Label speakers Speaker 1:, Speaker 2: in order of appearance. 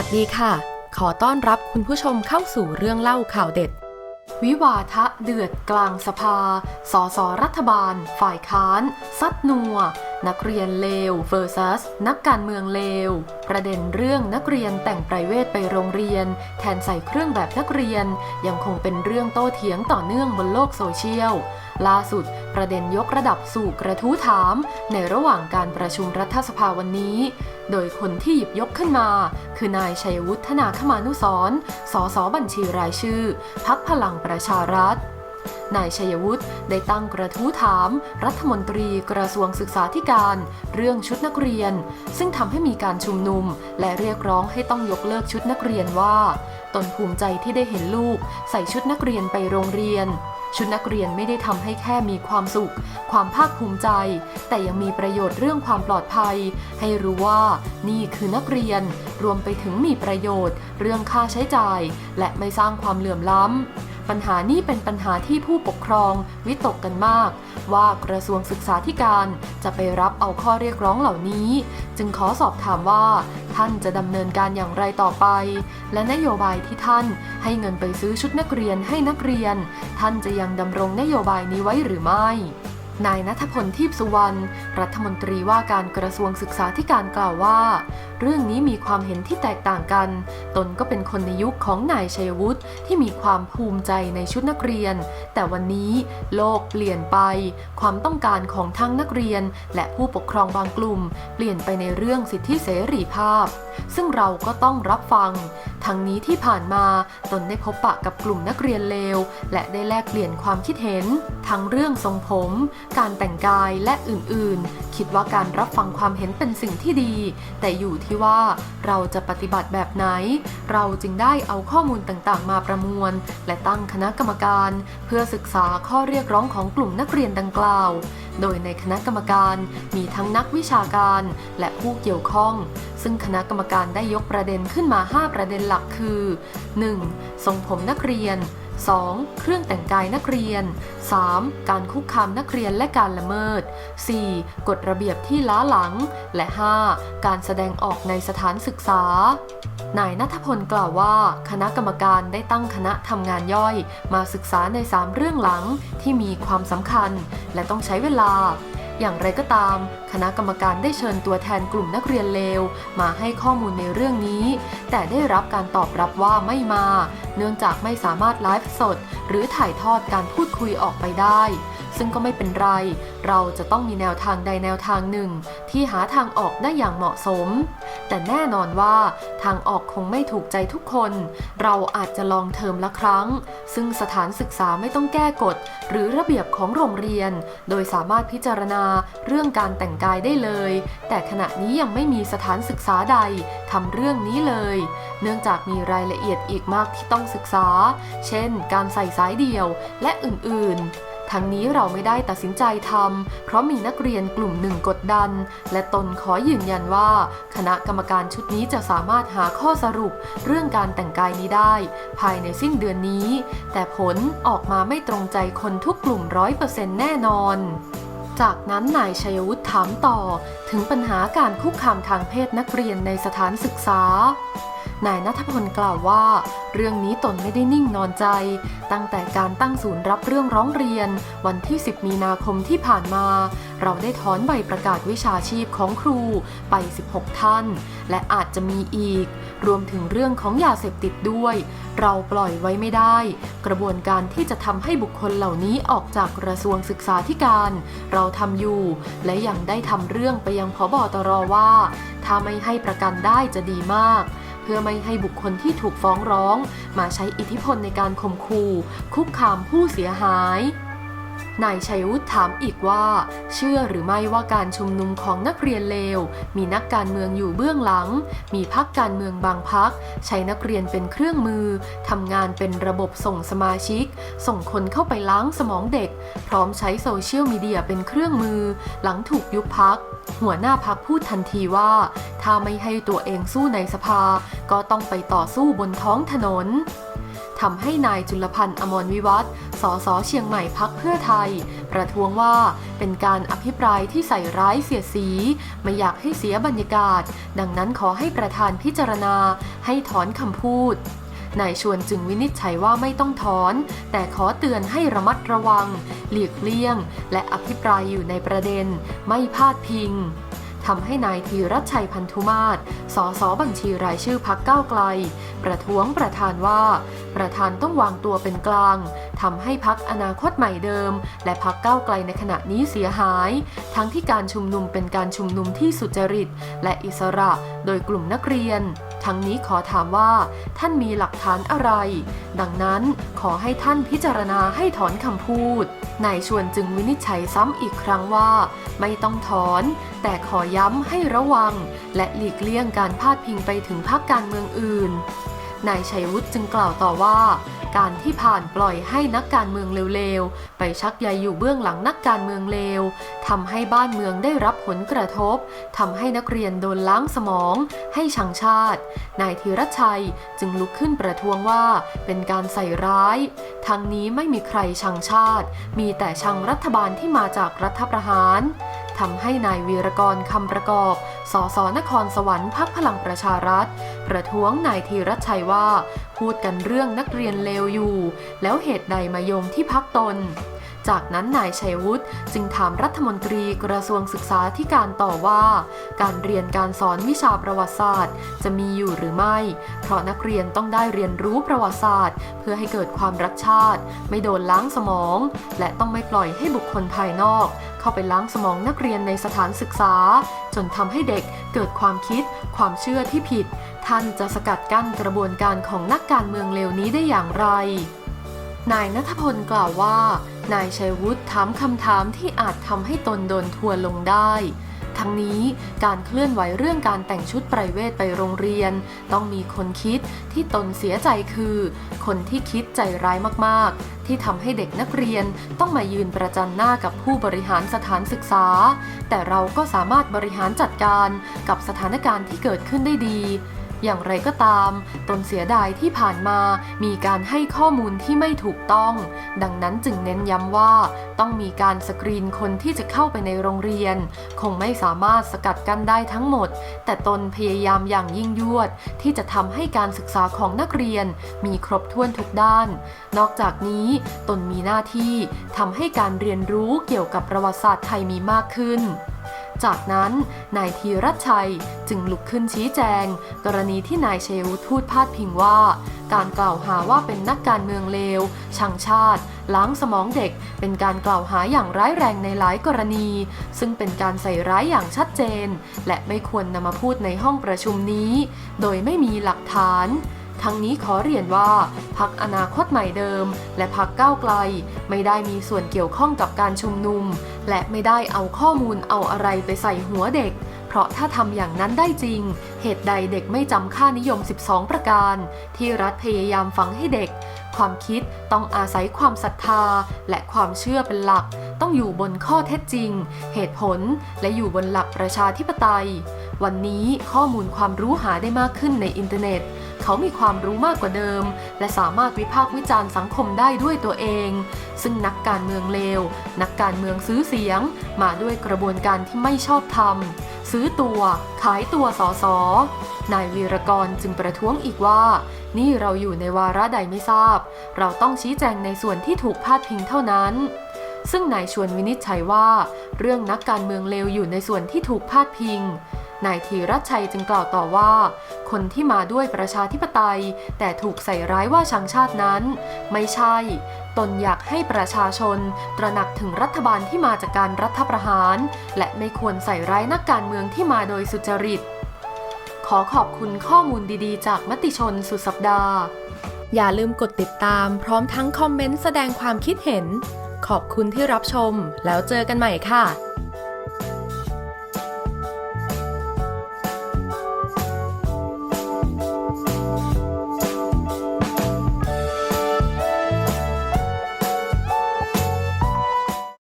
Speaker 1: วัสดีค่ะ ขอต้อนรับคุณผู้ชมเข้าสู่เรื่องเล่าข่าวเด็ด วิวาทะเดือดกลางสภา สสรัฐบาล ฝ่ายค้าน ซัดนัว นักเรียนเลว vs นักการเมืองเลว ประเด็นเรื่องนักเรียนแต่งไพรเวทไปโรงเรียน แทนใส่เครื่องแบบนักเรียน ยังคงเป็นเรื่องโต้เถียงต่อเนื่องบนโลกโซเชียล ล่าสุด ประเด็นยกระดับสู่กระทู้ถาม ในระหว่างการประชุมรัฐสภาวันนี้ โดยคนที่หยิบยกขึ้นมา คือนายชัยวุฒนาคมานุสร์สสบัญชีรายชื่อ พักพลังประชารัฐ นายชัยวุฒิได้ตั้งกระทู้ถาม รัฐมนตรีกระทรวงศึกษาธิการ เรื่องชุดนักเรียน ซึ่งทำให้มีการชุมนุม และเรียกร้องให้ต้องยกเลิกชุดนักเรียนว่า ตนภูมิใจที่ได้เห็นลูก ใส่ชุดนักเรียนไปโรงเรียน ชุดนักเรียนไม่ได้ทำให้แค่มีความสุข ความภาคภูมิใจ แต่ยังมีประโยชน์เรื่องความปลอดภัย ให้รู้ว่านี่คือนักเรียน รวมไปถึงมีประโยชน์ เรื่องค่าใช้จ่าย และไม่สร้างความเหลื่อมล้ำ ปัญหานี้เป็นปัญหาที่ผู้ปกครองวิตกกันมาก ว่ากระทรวงศึกษาธิการจะไปรับเอาข้อเรียกร้องเหล่านี้ จึงขอสอบถามว่า ท่านจะดำเนินการอย่างไรต่อไป และนโยบายที่ท่านให้เงินไปซื้อชุดนักเรียนให้นักเรียน ท่านจะยังดำรงนโยบายนี้ไว้หรือไม่ นายนัทพลทีพสุวรรณ รัฐมนตรีว่าการกระทรวงศึกษาธิการกล่าวว่า เรื่องนี้มีความเห็นที่แตกต่างกัน ตนก็เป็นคนในยุคของนายชัยวุฒิที่มีความภูมิใจในชุดนักเรียน แต่วันนี้โลกเปลี่ยนไป ความต้องการของทั้งนักเรียน และผู้ปกครองบางกลุ่ม เปลี่ยนไปในเรื่องสิทธิเสรีภาพ ซึ่งเราก็ต้องรับฟัง ทั้งนี้ที่ผ่านมาตนได้พบปะกับกลุ่มนักเรียนเลวและได้แลกเปลี่ยนความคิดเห็น ทั้งเรื่องทรงผมการแต่งกายและอื่นๆ คิดว่าการรับฟังความเห็นเป็นสิ่งที่ดี แต่อยู่ที่ว่าเราจะปฏิบัติแบบไหน เราจึงได้เอาข้อมูลต่างๆ มาประมวล และตั้งคณะกรรมการ เพื่อศึกษาข้อเรียกร้องของกลุ่มนักเรียนดังกล่าว โดยในคณะกรรมการมีทั้งนักวิชาการและผู้เกี่ยวข้อง ซึ่งคณะกรรมการได้ยกประเด็นขึ้นมา 5 ประเด็นหลักคือ 1. ทรงผมนักเรียน 2. เครื่องแต่งกายนักเรียน 3. การคุกคามนักเรียนและการละเมิด 4. กฎระเบียบที่ล้าหลัง และ 5. การแสดงออกในสถานศึกษานายนัทพลกล่าวว่า คณะกรรมการได้ตั้งคณะทำงานย่อย มาศึกษาใน 3 เรื่องหลังที่มีความสำคัญ และต้องใช้เวลา อย่างไรก็ตาม คณะกรรมการได้เชิญตัวแทนกลุ่มนักเรียนเลว มาให้ข้อมูลในเรื่องนี้ แต่ได้รับการตอบรับว่าไม่มา เนื่องจากไม่สามารถไลฟ์สด หรือถ่ายทอดการพูดคุยออกไปได้ ซึ่งก็ไม่เป็นไร เราจะต้องมีแนวทางใดแนวทางหนึ่ง ที่หาทางออกได้อย่างเหมาะสม แต่แน่นอนว่าทางออกคงไม่ถูกใจทุกคน เราอาจจะลองเทอมละครั้ง ซึ่งสถานศึกษาไม่ต้องแก้กฎ หรือระเบียบของโรงเรียน โดยสามารถพิจารณาเรื่องการแต่งกายได้เลย แต่ขณะนี้ยังไม่มีสถานศึกษาใดทำเรื่องนี้เลย เนื่องจากมีรายละเอียดอีกมากที่ต้องศึกษา เช่น การใส่สายเดี่ยวและอื่นๆ ทั้งนี้เราไม่ได้ตัดสินใจทำเพราะมีนักเรียนกลุ่มหนึ่งกดดัน และตนขอยืนยันว่า คณะกรรมการชุดนี้จะสามารถหาข้อสรุปเรื่องการแต่งกายนี้ได้ ภายในสิ้นเดือนนี้ แต่ผลออกมาไม่ตรงใจคนทุกกลุ่มร้อยเปอร์เซ็นต์แน่นอนจากนั้นนายชัยวุฒิถามต่อถึงปัญหาการคุกคามทางเพศนักเรียนในสถานศึกษา นายนัทพลกล่าวว่า เรื่องนี้ตนไม่ได้นิ่งนอนใจ ตั้งแต่การตั้งศูนย์รับเรื่องร้องเรียน วันที่ 10 มีนาคมที่ผ่านมา เราได้ถอนใบประกาศวิชาชีพของครูไป 16 ท่าน และอาจจะมีอีก รวมถึงเรื่องของยาเสพติดด้วย เราปล่อยไว้ไม่ได้ กระบวนการที่จะทำให้บุคคลเหล่านี้ออกจากกระทรวงศึกษาธิการ เราทำอยู่ และยังได้ทำเรื่องไปยังพบตรว่า ถ้าไม่ให้ประกันได้จะดีมาก พื่อไม่ให้บุคคลที่ถูกฟ้องร้อง มาใช้อิทธิพลในการข่มขู่คุกคามผู้เสียหาย นายชัยวุฒิถามอีกว่า เชื่อหรือไม่ว่าการชุมนุมของนักเรียนเลว มีนักการเมืองอยู่เบื้องหลัง มีพักการเมืองบางพัก ใช้นักเรียนเป็นเครื่องมือทำงานเป็นระบบส่งสมาชิก ส่งคนเข้าไปล้างสมองเด็ก พร้อมใช้โซเชียลมีเดียเป็นเครื่องมือ หลังถูกยุบพัก หัวหน้าพักพูดทันทีว่า ถ้าไม่ให้ตัวเองสู้ในสภา ก็ต้องไปต่อสู้บนท้องถนน ทำให้นายจุลพันธ์อมรวิวัฒน์สสเชียงใหม่พักเพื่อไทย ประท้วงว่าเป็นการอภิปรายที่ใส่ร้ายเสียสี ไม่อยากให้เสียบรรยากาศ ดังนั้นขอให้ประธานพิจารณาให้ถอนคำพูดนายชวนจึงวินิจฉัยว่าไม่ต้องถอน แต่ขอเตือนให้ระมัดระวัง หลีกเลี่ยง และอภิปรายอยู่ในประเด็น ไม่พาดพิง ทำให้นายธีรัชชัยพันธุมาศสสบัญชีรายชื่อพักก้าวไกล ประท้วงประธานว่า ประธานต้องวางตัวเป็นกลาง ทำให้พักอนาคตใหม่เดิม และพักก้าวไกลในขณะนี้เสียหาย ทั้งที่การชุมนุมเป็นการชุมนุมที่สุจริต และอิสระ โดยกลุ่มนักเรียน ทั้งนี้ขอถามว่า ท่านมีหลักฐานอะไร ดังนั้นขอให้ท่านพิจารณาให้ถอนคำพูดนายชวนจึงวินิจฉัยซ้ำอีกครั้งว่า ไม่ต้องถอน แต่ขอย้ำให้ระวัง และหลีกเลี่ยงการพาดพิงไปถึงพรรคการเมืองอื่น นายชัยวุฒิจึงกล่าวต่อว่า การที่ผ่านปล่อยให้นักการเมืองเร็วๆ ไปชักใยอยู่เบื้องหลังนักการเมืองเลวทำให้บ้านเมืองได้รับผลกระทบทำให้นักเรียนโดนล้างสมอง ให้ชังชาติ นายธีรชัยจึงลุกขึ้นประท้วงว่าเป็นการใส่ร้ายทั้งนี้ไม่มีใครชังชาติ มีแต่ชังรัฐบาลที่มาจากรัฐประหาร ทำให้นายวีรกรคำประกอบ สสนครสวรรค์พักพลังประชารัฐ ประท้วงนายธีรชัยว่า พูดกันเรื่องนักเรียนเลวอยู่ แล้วเหตุใดมาโยงที่พักตน จากนั้นนายชัยวุฒิจึงถามรัฐมนตรีกระทรวงศึกษาธิการต่อว่า การเรียนการสอนวิชาประวัติศาสตร์ จะมีอยู่หรือไม่ เพราะนักเรียนต้องได้เรียนรู้ประวัติศาสตร์ เพื่อให้เกิดความรักชาติ ไม่โดนล้างสมอง และต้องไม่ปล่อยให้บุคคลภายนอก เข้าไปล้างสมองนักเรียนในสถานศึกษา จนทำให้เด็กเกิดความคิด ความเชื่อที่ผิด ท่านจะสกัดกั้นกระบวนการของนักการเมืองเลวนี้ได้อย่างไร นายนัทพลกล่าวว่า นายชัยวุฒิถามคำถามที่อาจทำให้ตนโดนทัวลงได้ ทั้งนี้การเคลื่อนไหวเรื่องการแต่งชุดไพรเวทไปโรงเรียน ต้องมีคนคิดที่ตนเสียใจคือ คนที่คิดใจร้ายมากๆ ที่ทำให้เด็กนักเรียนต้องมายืนประจันหน้ากับผู้บริหารสถานศึกษา แต่เราก็สามารถบริหารจัดการกับสถานการณ์ที่เกิดขึ้นได้ดี อย่างไรก็ตามตนเสียดายที่ผ่านมามีการให้ข้อมูลที่ไม่ถูกต้อง ดังนั้นจึงเน้นย้ำว่า ต้องมีการสกรีนคนที่จะเข้าไปในโรงเรียน คงไม่สามารถสกัดกั้นได้ทั้งหมด แต่ตนพยายามอย่างยิ่งยวด ที่จะทำให้การศึกษาของนักเรียน มีครบถ้วนทุกด้าน นอกจากนี้ตนมีหน้าที่ทำให้การเรียนรู้เกี่ยวกับประวัติศาสตร์ไทยมีมากขึ้น จากนั้นนายธีรชัยจึงลุกขึ้นชี้แจง กรณีที่นายเชวุฒิพูดพาดพิงว่า การกล่าวหาว่าเป็นนักการเมืองเลวชังชาติ ล้างสมองเด็ก เป็นการกล่าวหาอย่างร้ายแรงในหลายกรณี ซึ่งเป็นการใส่ร้ายอย่างชัดเจน และไม่ควรนำมาพูดในห้องประชุมนี้ โดยไม่มีหลักฐาน ทั้งนี้ขอเรียนว่าพักอนาคตใหม่เดิม และพักก้าวไกล ไม่ได้มีส่วนเกี่ยวข้องกับการชุมนุม และไม่ได้เอาข้อมูลเอาอะไรไปใส่หัวเด็ก เพราะถ้าทำอย่างนั้นได้จริง เหตุใดเด็กไม่จำค่านิยม 12 ประการ ที่รัฐพยายามฝังให้เด็ก ความคิดต้องอาศัยความศรัทธา และความเชื่อเป็นหลัก ต้องอยู่บนข้อเท็จจริง เหตุผลและอยู่บนหลักประชาธิปไตย วันนี้ข้อมูลความรู้หาได้มากขึ้นในอินเทอร์เน็ต เขามีความรู้มากกว่าเดิม และสามารถวิพากษ์วิจารณ์สังคมได้ด้วยตัวเอง ซึ่งนักการเมืองเลว นักการเมืองซื้อเสียง มาด้วยกระบวนการที่ไม่ชอบธรรม ซื้อตัว ขายตัวสอสอนายวีรกรจึงประท้วงอีกว่า นี่เราอยู่ในวาระใดไม่ทราบ เราต้องชี้แจงในส่วนที่ถูกพาดพิงเท่านั้นซึ่งนายชวนวินิจฉัยว่า เรื่องนักการเมืองเลวอยู่ในส่วนที่ถูกพาดพิง นายธีรชัยจึงกล่าวต่อว่า คนที่มาด้วยประชาธิปไตย แต่ถูกใส่ร้ายว่าชังชาตินั้น ไม่ใช่ ตนอยากให้ประชาชน ตระหนักถึงรัฐบาลที่มาจากการรัฐประหาร และไม่ควรใส่ร้ายนักการเมืองที่มาโดยสุจริต ขอขอบคุณข้อมูลดีๆ จากมติชนสุดสัปดาห์ อย่าลืมกดติดตามพร้อมทั้งคอมเมนต์แสดงความคิดเห็น ขอบคุณที่รับชมแล้วเจอกันใหม่ค่ะ